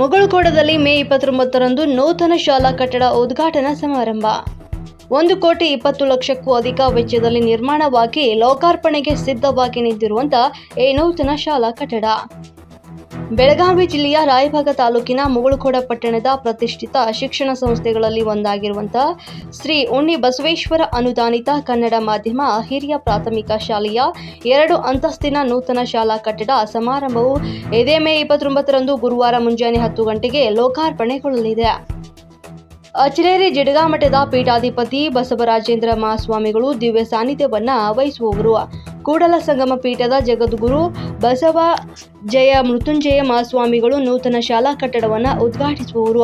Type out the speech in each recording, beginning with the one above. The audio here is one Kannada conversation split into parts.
ಮುಗಳಕೋಡದಲ್ಲಿ ಮೇ ಇಪ್ಪತ್ತೊಂಬತ್ತರಂದು ನೂತನ ಶಾಲಾ ಕಟ್ಟಡ ಉದ್ಘಾಟನಾ ಸಮಾರಂಭ. ಒಂದು ಕೋಟಿ ಇಪ್ಪತ್ತು ಲಕ್ಷಕ್ಕೂ ಅಧಿಕ ವೆಚ್ಚದಲ್ಲಿ ನಿರ್ಮಾಣವಾಗಿ ಲೋಕಾರ್ಪಣೆಗೆ ಸಿದ್ಧವಾಗಿ ನಿಂತಿರುವಂತಹ ಈ ನೂತನ ಶಾಲಾ ಕಟ್ಟಡ. ಬೆಳಗಾವಿ ಜಿಲ್ಲೆಯ ರಾಯಭಾಗ ತಾಲೂಕಿನ ಮುಗಳಖೋಡ ಪಟ್ಟಣದ ಪ್ರತಿಷ್ಠಿತ ಶಿಕ್ಷಣ ಸಂಸ್ಥೆಗಳಲ್ಲಿ ಒಂದಾಗಿರುವಂತಹ ಶ್ರೀ ಉಣ್ಣಿ ಬಸವೇಶ್ವರ ಅನುದಾನಿತ ಕನ್ನಡ ಮಾಧ್ಯಮ ಹಿರಿಯ ಪ್ರಾಥಮಿಕ ಶಾಲೆಯ ಎರಡು ಅಂತಸ್ತಿನ ನೂತನ ಶಾಲಾ ಕಟ್ಟಡ ಸಮಾರಂಭವು ಇದೇ ಮೇ ಇಪ್ಪತ್ತೊಂಬತ್ತರಂದು ಗುರುವಾರ ಮುಂಜಾನೆ ಹತ್ತು ಗಂಟೆಗೆ ಲೋಕಾರ್ಪಣೆಗೊಳ್ಳಲಿದೆ. ಅಚಲೇರಿ ಜಿಡಗಾಮಠದ ಪೀಠಾಧಿಪತಿ ಬಸವರಾಜೇಂದ್ರ ಮಹಾಸ್ವಾಮಿಗಳು ದಿವ್ಯ ಸಾನ್ನಿಧ್ಯವನ್ನು ವಹಿಸುವವರು. ಕೂಡಲ ಸಂಗಮ ಪೀಠದ ಜಗದ್ಗುರು ಬಸವ ಜಯ ಮೃತ್ಯುಂಜಯ ಮಹಾಸ್ವಾಮಿಗಳು ನೂತನ ಶಾಲಾ ಕಟ್ಟಡವನ್ನು ಉದ್ಘಾಟಿಸುವವರು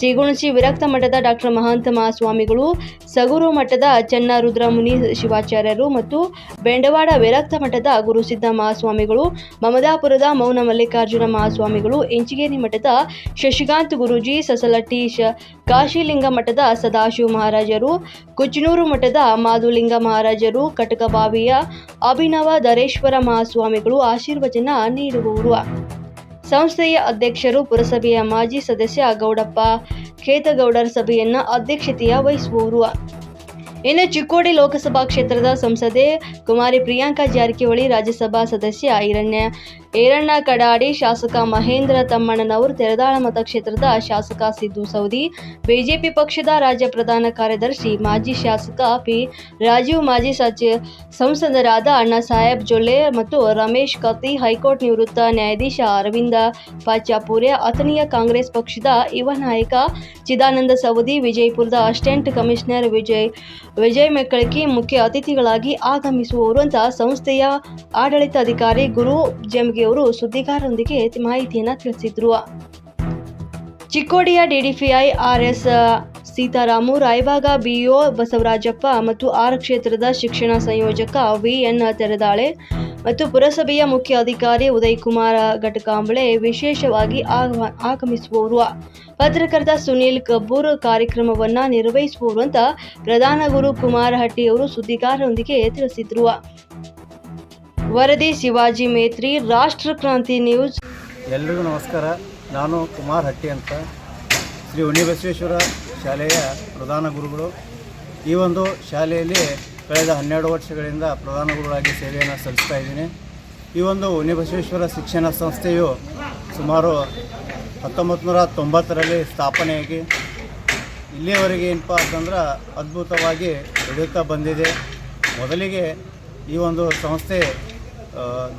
ಸಿಗುಣಸಿ ವಿರಕ್ತ ಮಠದ ಡಾಕ್ಟರ್ ಮಹಾಂತ ಮಹಾಸ್ವಾಮಿಗಳು, ಸಗುರು ಮಠದ ಚನ್ನ ರುದ್ರಮುನಿ ಶಿವಾಚಾರ್ಯರು ಮತ್ತು ಬೆಂಡವಾಡ ವಿರಕ್ತ ಮಠದ ಗುರುಸಿದ್ಧ ಮಹಾಸ್ವಾಮಿಗಳು, ಮಮದಾಪುರದ ಮೌನ ಮಲ್ಲಿಕಾರ್ಜುನ ಮಹಾಸ್ವಾಮಿಗಳು, ಇಂಚಿಗೇರಿ ಮಠದ ಶಶಿಕಾಂತ್ ಗುರೂಜಿ, ಸಸಲಟ್ಟಿ ಕಾಶಿಲಿಂಗ ಮಠದ ಸದಾಶಿವ ಮಹಾರಾಜರು, ಕುಚ್ನೂರು ಮಠದ ಮಾಧುಲಿಂಗ ಮಹಾರಾಜರು, ಕಟಕಬಾವಿಯ ಅಭಿನವ ದರೇಶ್ವರ ಮಹಾಸ್ವಾಮಿಗಳು ಆಶೀರ್ವಚನ ನೀಡುವವರು. ಸಂಸ್ಥೆಯ ಅಧ್ಯಕ್ಷರು ಪುರಸಭೆಯ ಮಾಜಿ ಸದಸ್ಯ ಗೌಡಪ್ಪ, ಖೇತಗೌಡರ ಸಭೆಯನ್ನು ಅಧ್ಯಕ್ಷತೆಯ ವಹಿಸುವವರು. ಇನ್ನು ಚಿಕ್ಕೋಡಿ ಲೋಕಸಭಾ ಕ್ಷೇತ್ರದ ಸಂಸದೆ ಕುಮಾರಿ ಪ್ರಿಯಾಂಕಾ ಜಾರಕಿಹೊಳಿ, ರಾಜ್ಯಸಭಾ ಸದಸ್ಯ ಹಿರಣ್ಯ ಈರಣ್ಣ ಕಡಾಡಿ ಶಾಸಕ ಮಹೇಂದ್ರ ತಮ್ಮಣ್ಣನವರು ತೆರದಾಳ ಮತಕ್ಷೇತ್ರದ ಶಾಸಕ ಸಿದ್ದು ಸೌದಿ ಬಿಜೆಪಿ ಪಕ್ಷದ ರಾಜ್ಯ ಪ್ರಧಾನ ಕಾರ್ಯದರ್ಶಿ ಮಾಜಿ ಶಾಸಕ ಪಿ ರಾಜೀವ್, ಮಾಜಿ ಸಚಿವ ಸಂಸದರಾದ ಅಣ್ಣ ಸಾಹೇಬ್ ಜೊಲ್ಲೆ ಮತ್ತು ರಮೇಶ್ ಕತ್ತಿ, ಹೈಕೋರ್ಟ್ ನಿವೃತ್ತ ನ್ಯಾಯಾಧೀಶ ಅರವಿಂದ ಪಾಚಾಪುರೆ ಅಥಣಿಯ ಕಾಂಗ್ರೆಸ್ ಪಕ್ಷದ ಯುವ ನಾಯಕ ಚಿದಾನಂದ ಸೌದಿ ವಿಜಯಪುರದ ಅಸಿಸ್ಟೆಂಟ್ ಕಮಿಷನರ್ ವಿಜಯ್ ವಿಜಯ್ ಮೆಕ್ಕಳಕಿ ಮುಖ್ಯ ಅತಿಥಿಗಳಾಗಿ ಆಗಮಿಸುವವರು ಅಂತ ಸಂಸ್ಥೆಯ ಆಡಳಿತಾಧಿಕಾರಿ ಗುರು ಜಮ್ಗೆ ಅವರು ಸುದ್ದಿಗಾರರೊಂದಿಗೆ ಮಾಹಿತಿಯನ್ನ ತಿಳಿಸಿದ್ರು. ಚಿಕ್ಕೋಡಿಯ DDPI R S Sitaramu, Raybag BEO Basavarajappa ಮತ್ತು ಆರ್ ಕ್ಷೇತ್ರದ ಶಿಕ್ಷಣ ಸಂಯೋಜಕ ವಿಎನ್ ತೆರೆದಾಳೆ ಮತ್ತು ಪುರಸಭೆಯ ಮುಖ್ಯ ಅಧಿಕಾರಿ ಉದಯ್ ಕುಮಾರ್ ಘಟಕಾಂಬಳೆ ವಿಶೇಷವಾಗಿ ಆಗಮ- ಆಗಮಿಸುವವರು. ಪತ್ರಕರ್ತ ಸುನೀಲ್ ಕಬ್ಬೂರ್ ಕಾರ್ಯಕ್ರಮವನ್ನ ನಿರ್ವಹಿಸುವವರು ಅಂತ ಪ್ರಧಾನ ಗುರು ಕುಮಾರ ಹಟ್ಟಿ ಅವರು ಸುದ್ದಿಗಾರರೊಂದಿಗೆ ತಿಳಿಸಿದ್ರು. ವರದಿ ಶಿವಾಜಿ ಮೇತ್ರಿ, ರಾಷ್ಟ್ರ ಕ್ರಾಂತಿ ನ್ಯೂಸ್. ಎಲ್ರಿಗೂ ನಮಸ್ಕಾರ. ನಾನು ಕುಮಾರ್ ಹಟ್ಟಿ ಅಂತ. ಶ್ರೀ ಉಣಿಬಸವೇಶ್ವರ ಶಾಲೆಯ ಪ್ರಧಾನ ಗುರುಗಳು. ಈ ಒಂದು ಶಾಲೆಯಲ್ಲಿ ಕಳೆದ ಹನ್ನೆರಡು ವರ್ಷಗಳಿಂದ ಪ್ರಧಾನ ಗುರುಗಳಾಗಿ ಸೇವೆಯನ್ನು ಸಲ್ಲಿಸ್ತಾ ಇದ್ದೀನಿ. ಈ ಒಂದು ಉಣಿಬಸವೇಶ್ವರ ಶಿಕ್ಷಣ ಸಂಸ್ಥೆಯು ಸುಮಾರು ಹತ್ತೊಂಬತ್ತು ನೂರ ತೊಂಬತ್ತರಲ್ಲಿ ಸ್ಥಾಪನೆಯಾಗಿ ಇಲ್ಲಿಯವರೆಗೆ ಏನಪ್ಪ ಅಂತಂದ್ರೆ ಅದ್ಭುತವಾಗಿ ಬೆಳೆಯುತ್ತಾ ಬಂದಿದೆ. ಮೊದಲಿಗೆ ಈ ಒಂದು ಸಂಸ್ಥೆ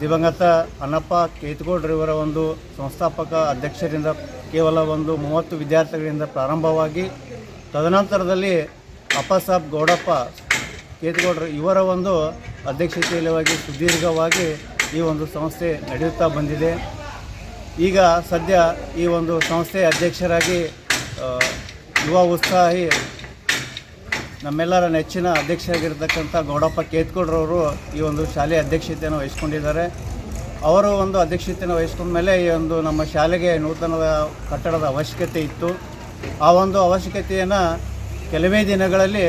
ದಿವಂಗತ ಅಣ್ಣಪ್ಪ ಕೇತಗೌಡ್ರವರ ಒಂದು ಸಂಸ್ಥಾಪಕ ಅಧ್ಯಕ್ಷರಿಂದ ಕೇವಲ ಒಂದು ಮೂವತ್ತು ವಿದ್ಯಾರ್ಥಿಗಳಿಂದ ಪ್ರಾರಂಭವಾಗಿ ತದನಂತರದಲ್ಲಿ ಅಪ್ಪಸಾಬ್ ಗೌಡಪ್ಪ ಕೇತಗೌಡ್ರು ಇವರ ಒಂದು ಅಧ್ಯಕ್ಷತೆಯಲ್ಲಿ ಸುದೀರ್ಘವಾಗಿ ಈ ಒಂದು ಸಂಸ್ಥೆ ನಡೆಯುತ್ತಾ ಬಂದಿದೆ. ಈಗ ಸದ್ಯ ಈ ಒಂದು ಸಂಸ್ಥೆಯ ಅಧ್ಯಕ್ಷರಾಗಿ ಯುವ ಉತ್ಸಾಹಿ ನಮ್ಮೆಲ್ಲರ ನೆಚ್ಚಿನ ಅಧ್ಯಕ್ಷರಾಗಿರ್ತಕ್ಕಂಥ ಗೌಡಪ್ಪ ಕೇತ್ಕೊಡ್ರವರು ಈ ಒಂದು ಶಾಲೆಯ ಅಧ್ಯಕ್ಷತೆಯನ್ನು ವಹಿಸ್ಕೊಂಡಿದ್ದಾರೆ. ಅವರು ಒಂದು ಅಧ್ಯಕ್ಷತೆಯನ್ನು ವಹಿಸ್ಕೊಂಡ ಮೇಲೆ ಈ ಒಂದು ನಮ್ಮ ಶಾಲೆಗೆ ನೂತನದ ಕಟ್ಟಡದ ಅವಶ್ಯಕತೆ ಇತ್ತು. ಆ ಒಂದು ಅವಶ್ಯಕತೆಯನ್ನು ಕೆಲವೇ ದಿನಗಳಲ್ಲಿ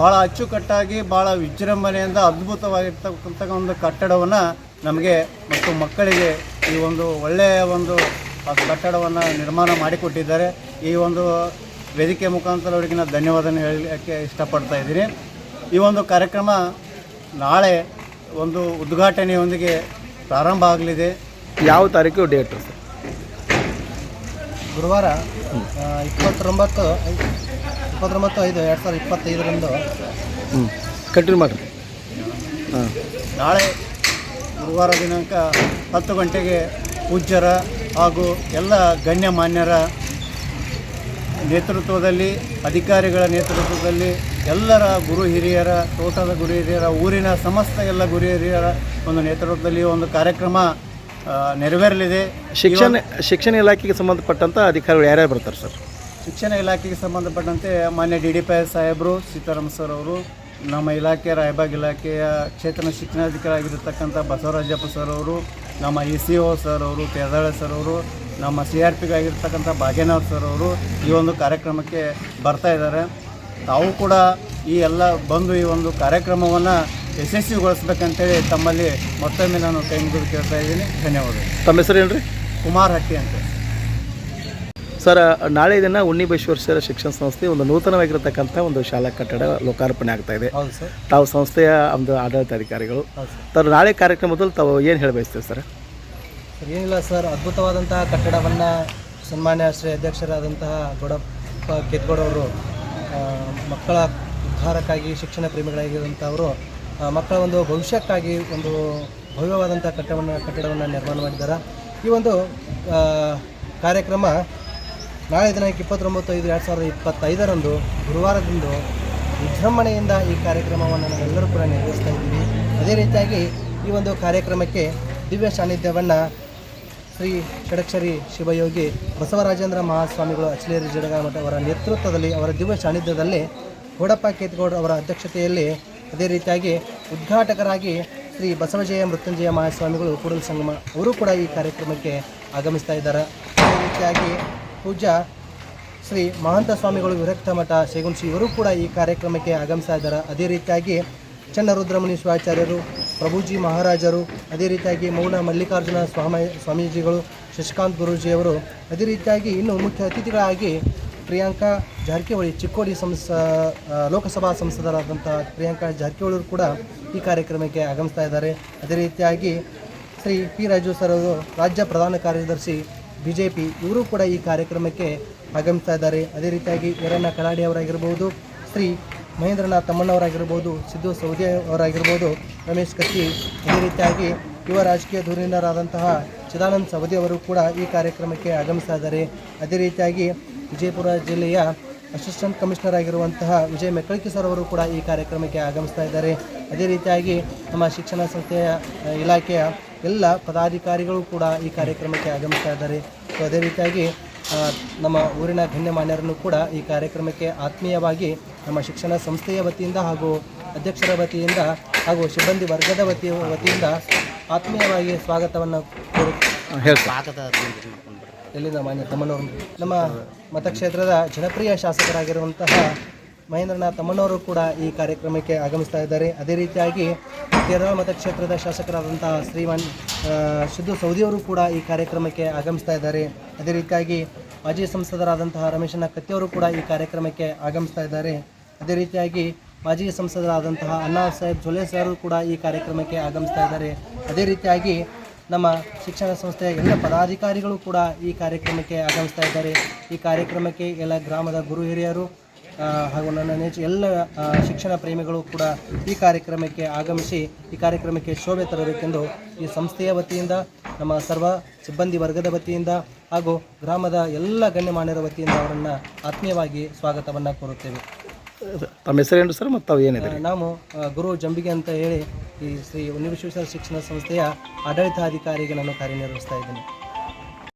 ಭಾಳ ಅಚ್ಚುಕಟ್ಟಾಗಿ ಭಾಳ ವಿಜೃಂಭಣೆಯಿಂದ ಅದ್ಭುತವಾಗಿರ್ತಕ್ಕಂಥ ಒಂದು ಕಟ್ಟಡವನ್ನು ನಮಗೆ ಮತ್ತು ಮಕ್ಕಳಿಗೆ ಈ ಒಂದು ಒಳ್ಳೆಯ ಒಂದು ಕಟ್ಟಡವನ್ನು ನಿರ್ಮಾಣ ಮಾಡಿಕೊಟ್ಟಿದ್ದಾರೆ. ಈ ಒಂದು ವೇದಿಕೆ ಮುಖಾಂತರ ಅವರಿಗೆ ನಾನು ಧನ್ಯವಾದನ ಹೇಳಲಿಕ್ಕೆ ಇಷ್ಟಪಡ್ತಾ ಇದ್ದೀನಿ. ಈ ಒಂದು ಕಾರ್ಯಕ್ರಮ ನಾಳೆ ಒಂದು ಉದ್ಘಾಟನೆಯೊಂದಿಗೆ ಪ್ರಾರಂಭ ಆಗಲಿದೆ. ಯಾವ ತಾರೀಕು ಡೇಟು ಸರ್ ಗುರುವಾರ ಇಪ್ಪತ್ತೊಂಬತ್ತು ಇಪ್ಪತ್ತೊಂಬತ್ತು ಐದು ಎರಡು ಸಾವಿರದ ಇಪ್ಪತ್ತೈದರಂದು. ಹ್ಞೂ ಕಂಟಿನ್ಯೂ ಮಾಡಿರಿ. ಹಾಂ. ನಾಳೆ ಗುರುವಾರ ದಿನಾಂಕ ಹತ್ತು ಗಂಟೆಗೆ ಪೂಜ್ಯರ ಹಾಗೂ ಎಲ್ಲ ಗಣ್ಯಮಾನ್ಯರ ನೇತೃತ್ವದಲ್ಲಿ ಅಧಿಕಾರಿಗಳ ನೇತೃತ್ವದಲ್ಲಿ ಎಲ್ಲರ ಗುರು ಹಿರಿಯರ ತೋಟದ ಗುರು ಹಿರಿಯರ ಊರಿನ ಸಮಸ್ತ ಎಲ್ಲ ಗುರು ಹಿರಿಯರ ಒಂದು ನೇತೃತ್ವದಲ್ಲಿ ಒಂದು ಕಾರ್ಯಕ್ರಮ ನೆರವೇರಲಿದೆ. ಶಿಕ್ಷಣ ಶಿಕ್ಷಣ ಇಲಾಖೆಗೆ ಸಂಬಂಧಪಟ್ಟಂಥ ಅಧಿಕಾರಿಗಳು ಯಾರ್ಯಾರು ಬರ್ತಾರೆ ಸರ್? ಶಿಕ್ಷಣ ಇಲಾಖೆಗೆ ಸಂಬಂಧಪಟ್ಟಂತೆ ಮಾನ್ಯ ಡಿ ಡಿ ಪಿ ಎಸ್ ಸಾಹೇಬರು ಸೀತಾರಾಮ್ ಸರ್ ಅವರು ನಮ್ಮ ಇಲಾಖೆಯ ರಾಯಬಾಗ್ ಇಲಾಖೆಯ ಕ್ಷೇತ್ರ ಶಿಕ್ಷಣಾಧಿಕಾರಿಯಾಗಿರ್ತಕ್ಕಂಥ ಬಸವರಾಜಪ್ಪ ಸರ್ ಅವರು ನಮ್ಮ ಇ ಸಿ ಓ ಸರ್ ಅವರು ತೇದಾಳೆ ಸರ್ ಅವರು ನಮ್ಮ ಸಿ ಆರ್ ಪಿಗಾಗಿರ್ತಕ್ಕಂಥ ಭಾಗ್ಯನಾಥ್ ಸರ್ ಅವರು ಈ ಒಂದು ಕಾರ್ಯಕ್ರಮಕ್ಕೆ ಬರ್ತಾ ಇದ್ದಾರೆ. ತಾವು ಕೂಡ ಈ ಎಲ್ಲ ಬಂದು ಈ ಒಂದು ಕಾರ್ಯಕ್ರಮವನ್ನು ಯಶಸ್ವಿಗೊಳಿಸ್ಬೇಕಂತೇಳಿ ತಮ್ಮಲ್ಲಿ ಮತ್ತೊಮ್ಮೆ ನಾನು ಕೈ ಮುಗಿದು ಕೇಳ್ತಾ ಇದ್ದೀನಿ. ಧನ್ಯವಾದಗಳು. ತಮ್ಮ ಹೆಸರು ಏನು ರೀ ಕುಮಾರ್ ಹಟ್ಟಿ ಅಂತ. ಸರ್ ನಾಳೆ ದಿನ ಉಣ್ಣಿಬೇಶ್ವರ ಸರ್ ಶಿಕ್ಷಣ ಸಂಸ್ಥೆ ಒಂದು ನೂತನವಾಗಿರತಕ್ಕಂಥ ಒಂದು ಶಾಲಾ ಕಟ್ಟಡ ಲೋಕಾರ್ಪಣೆ ಆಗ್ತಾ ಇದೆ. ತಾವು ಸಂಸ್ಥೆಯ ಒಂದು ಆಡಳಿತಾಧಿಕಾರಿಗಳು. ಸರ್. ನಾಳೆ ಕಾರ್ಯಕ್ರಮದಲ್ಲಿ ತಾವು ಏನು ಹೇಳಿ ಬಯಸ್ತೀವಿ ಸರ್ ಸರ್? ಏನಿಲ್ಲ ಸರ್ ಅದ್ಭುತವಾದಂತಹ ಕಟ್ಟಡವನ್ನು ಸನ್ಮಾನ್ಯ ಶ್ರೀ ಅಧ್ಯಕ್ಷರಾದಂತಹ ಗೊಡಪ್ಪ ಕೆತ್ಗೌಡವರು ಆ, ಮಕ್ಕಳ ಉದ್ಧಾರಕ್ಕಾಗಿ ಶಿಕ್ಷಣ ಪ್ರೇಮಿಗಳಾಗಿರುವಂಥವರು ಮಕ್ಕಳ ಒಂದು ಭವಿಷ್ಯಕ್ಕಾಗಿ ಒಂದು ಭವ್ಯವಾದಂಥ ಕಟ್ಟಡವನ್ನು ಕಟ್ಟಡವನ್ನು ನಿರ್ಮಾಣ ಮಾಡಿದ್ದಾರೆ. ಈ ಒಂದು ಕಾರ್ಯಕ್ರಮ ನಾಳೆ ದಿನಾಂಕ ಇಪ್ಪತ್ತೊಂಬತ್ತು ಐದು ಎರಡು ಸಾವಿರದ ಇಪ್ಪತ್ತೈದರಂದು ಗುರುವಾರದಂದು ವಿಜೃಂಭಣೆಯಿಂದ ಈ ಕಾರ್ಯಕ್ರಮವನ್ನು ನಾವೆಲ್ಲರೂ ಕೂಡ ನಿರ್ವಹಿಸ್ತಾ ಇದ್ದೀವಿ. ಅದೇ ರೀತಿಯಾಗಿ ಈ ಒಂದು ಕಾರ್ಯಕ್ರಮಕ್ಕೆ ದಿವ್ಯ ಸಾನ್ನಿಧ್ಯವನ್ನು ಶ್ರೀ ಷಡಕ್ಷರಿ ಶಿವಯೋಗಿ ಬಸವರಾಜೇಂದ್ರ ಮಹಾಸ್ವಾಮಿಗಳು ಅಚಲೇರಿ ಜಡಗ ಮಠ ಅವರ ನೇತೃತ್ವದಲ್ಲಿ ಅವರ ದಿವ್ಯ ಸಾನ್ನಿಧ್ಯದಲ್ಲಿ ಗೋಡಪ್ಪ ಕೇತ್ಗೌಡ ಅವರ ಅಧ್ಯಕ್ಷತೆಯಲ್ಲಿ ಅದೇ ರೀತಿಯಾಗಿ ಉದ್ಘಾಟಕರಾಗಿ ಶ್ರೀ ಬಸವಜಯ ಮೃತ್ಯುಂಜಯ ಮಹಾಸ್ವಾಮಿಗಳು ಕೂಡಲ ಸಂಗಮ ಅವರು ಕೂಡ ಈ ಕಾರ್ಯಕ್ರಮಕ್ಕೆ ಆಗಮಿಸ್ತಾ ಇದ್ದಾರೆ. ಅದೇ ರೀತಿಯಾಗಿ ಪೂಜಾ ಶ್ರೀ ಮಹಂತ ಸ್ವಾಮಿಗಳು ವಿರಕ್ತ ಮಠ ಶೇಗುಣಿ ಇವರು ಕೂಡ ಈ ಕಾರ್ಯಕ್ರಮಕ್ಕೆ ಆಗಮಿಸ್ತಾ ಇದ್ದಾರೆ. ಅದೇ ರೀತಿಯಾಗಿ ಚನ್ನರುದ್ರಮುನಿ ಶಿವಾಚಾರ್ಯರು ಪ್ರಭುಜಿ ಮಹಾರಾಜರು, ಅದೇ ರೀತಿಯಾಗಿ ಮೌನ ಮಲ್ಲಿಕಾರ್ಜುನ ಸ್ವಾಮಿ, ಸ್ವಾಮೀಜಿಗಳು, ಶಶಿಕಾಂತ್ ಗುರೂಜಿಯವರು, ಅದೇ ರೀತಿಯಾಗಿ ಇನ್ನು ಮುಖ್ಯ ಅತಿಥಿಗಳಾಗಿ ಪ್ರಿಯಾಂಕಾ ಜಾರಕಿಹೊಳಿ, ಚಿಕ್ಕೋಡಿ ಸಂಸ ಲೋಕಸಭಾ ಸಂಸದರಾದಂಥ ಪ್ರಿಯಾಂಕಾ ಜಾರಕಿಹೊಳಿ ಕೂಡ ಈ ಕಾರ್ಯಕ್ರಮಕ್ಕೆ ಆಗಮಿಸ್ತಾ ಇದ್ದಾರೆ. ಅದೇ ರೀತಿಯಾಗಿ ಶ್ರೀ ಪಿ ರಾಜು ಸರ್ ಅವರು ರಾಜ್ಯ ಪ್ರಧಾನ ಕಾರ್ಯದರ್ಶಿ ಬಿ ಜೆ ಪಿ ಇವರು ಕೂಡ ಈ ಕಾರ್ಯಕ್ರಮಕ್ಕೆ ಆಗಮಿಸ್ತಾ ಇದ್ದಾರೆ. ಅದೇ ರೀತಿಯಾಗಿ ಎರಣ್ಣ ಕಲಾಡಿ ಅವರಾಗಿರ್ಬೋದು, ಶ್ರೀ ಮಹೇಂದ್ರನಾಥ್ ತಮ್ಮಣ್ಣವರಾಗಿರ್ಬೋದು, ಸಿದ್ದು ಸೌದಿ ಅವರಾಗಿರ್ಬೋದು, ರಮೇಶ್ ಕತ್ತಿ ಅದೇ ರೀತಿಯಾಗಿ ಯುವ ರಾಜಕೀಯ ಧುರೀಣರಾದಂತಹ ಚಿದಾನಂದ ಸವದಿ ಅವರು ಕೂಡ ಈ ಕಾರ್ಯಕ್ರಮಕ್ಕೆ ಆಗಮಿಸಿದ್ದಾರೆ ಅದೇ ರೀತಿಯಾಗಿ ವಿಜಯಪುರ ಜಿಲ್ಲೆಯ ಅಸಿಸ್ಟೆಂಟ್ ಕಮಿಷನರ್ ಆಗಿರುವಂತಹ ವಿಜಯ್ ಮೆಕ್ಕಳಿಕೆ ಸರ್ ಅವರು ಕೂಡ ಈ ಕಾರ್ಯಕ್ರಮಕ್ಕೆ ಆಗಮಿಸ್ತಾ ಇದ್ದಾರೆ. ಅದೇ ರೀತಿಯಾಗಿ ನಮ್ಮ ಶಿಕ್ಷಣ ಸಂಸ್ಥೆಯ ಇಲಾಖೆಯ ಎಲ್ಲ ಪದಾಧಿಕಾರಿಗಳು ಕೂಡ ಈ ಕಾರ್ಯಕ್ರಮಕ್ಕೆ ಆಗಮಿಸ್ತಾ ಇದ್ದಾರೆ. ಸೊ ಅದೇ ರೀತಿಯಾಗಿ ನಮ್ಮ ಊರಿನ ಗಣ್ಯಮಾನ್ಯರನ್ನು ಕೂಡ ಈ ಕಾರ್ಯಕ್ರಮಕ್ಕೆ ಆತ್ಮೀಯವಾಗಿ ನಮ್ಮ ಶಿಕ್ಷಣ ಸಂಸ್ಥೆಯ ವತಿಯಿಂದ ಹಾಗೂ ಅಧ್ಯಕ್ಷರ ವತಿಯಿಂದ ಹಾಗೂ ಸಿಬ್ಬಂದಿ ವರ್ಗದ ವತಿಯ ವತಿಯಿಂದ ಆತ್ಮೀಯವಾಗಿ ಸ್ವಾಗತವನ್ನು ಎಲ್ಲಿಂದ ಮಾನ್ಯ ತಮ್ಮನವರು? ನಮ್ಮ ಮತಕ್ಷೇತ್ರದ ಜನಪ್ರಿಯ ಶಾಸಕರಾಗಿರುವಂತಹ ಮಹೇಂದ್ರನಾಥ್ ತಮ್ಮನವರು ಕೂಡ ಈ ಕಾರ್ಯಕ್ರಮಕ್ಕೆ ಆಗಮಿಸ್ತಾ ಇದ್ದಾರೆ. ಅದೇ ರೀತಿಯಾಗಿ ಕೇರಳ ಮತಕ್ಷೇತ್ರದ ಶಾಸಕರಾದಂತಹ ಶ್ರೀಮಾನ್ ಸಿದ್ದು ಸೌದಿಯವರು ಕೂಡ ಈ ಕಾರ್ಯಕ್ರಮಕ್ಕೆ ಆಗಮಿಸ್ತಾ ಇದ್ದಾರೆ. ಅದೇ ರೀತಿಯಾಗಿ ಮಾಜಿ ಸಂಸದರಾದಂತಹ ರಮೇಶನ ಕತ್ತಿಯವರು ಕೂಡ ಈ ಕಾರ್ಯಕ್ರಮಕ್ಕೆ ಆಗಮಿಸ್ತಾ ಇದ್ದಾರೆ. ಅದೇ ರೀತಿಯಾಗಿ ಮಾಜಿ ಸಂಸದರಾದಂತಹ ಅಣ್ಣಾ ಸಾಹೇಬ್ ಜೊಲೆ ಸರ್ ಕೂಡ ಈ ಕಾರ್ಯಕ್ರಮಕ್ಕೆ ಆಗಮಿಸ್ತಾ ಇದ್ದಾರೆ. ಅದೇ ರೀತಿಯಾಗಿ ನಮ್ಮ ಶಿಕ್ಷಣ ಸಂಸ್ಥೆಯ ಎಲ್ಲ ಪದಾಧಿಕಾರಿಗಳು ಕೂಡ ಈ ಕಾರ್ಯಕ್ರಮಕ್ಕೆ ಆಗಮಿಸ್ತಾ ಇದ್ದಾರೆ. ಈ ಕಾರ್ಯಕ್ರಮಕ್ಕೆ ಎಲ್ಲ ಗ್ರಾಮದ ಗುರು ಹಿರಿಯರು ಹಾಗೂ ನನ್ನ ನೆಚ್ಚು ಎಲ್ಲ ಶಿಕ್ಷಣ ಪ್ರೇಮಿಗಳು ಕೂಡ ಈ ಕಾರ್ಯಕ್ರಮಕ್ಕೆ ಆಗಮಿಸಿ ಈ ಕಾರ್ಯಕ್ರಮಕ್ಕೆ ಶೋಭೆ ತರಬೇಕೆಂದು ಈ ಸಂಸ್ಥೆಯ ವತಿಯಿಂದ, ನಮ್ಮ ಸರ್ವ ಸಿಬ್ಬಂದಿ ವರ್ಗದ ವತಿಯಿಂದ ಹಾಗೂ ಗ್ರಾಮದ ಎಲ್ಲ ಗಣ್ಯಮಾನ್ಯರ ವತಿಯಿಂದ ಅವರನ್ನು ಆತ್ಮೀಯವಾಗಿ ಸ್ವಾಗತವನ್ನು ಕೋರುತ್ತೇವೆ. ತಮ್ಮ ಹೆಸರೇನು ಸರ್? ಮತ್ತು ತಾವು ಏನಿದೆ ನಾವು ಗುರು ಜಂಬಿಗೆ ಅಂತ ಹೇಳಿ ಈ ಶ್ರೀ ಉನ್ನಿ ವಿಶ್ವೇಶ್ವರ ಶಿಕ್ಷಣ ಸಂಸ್ಥೆಯ ಆಡಳಿತಾಧಿಕಾರಿಗೆ ನಾನು ಕಾರ್ಯನಿರ್ವಹಿಸ್ತಾ ಇದ್ದೇನೆ.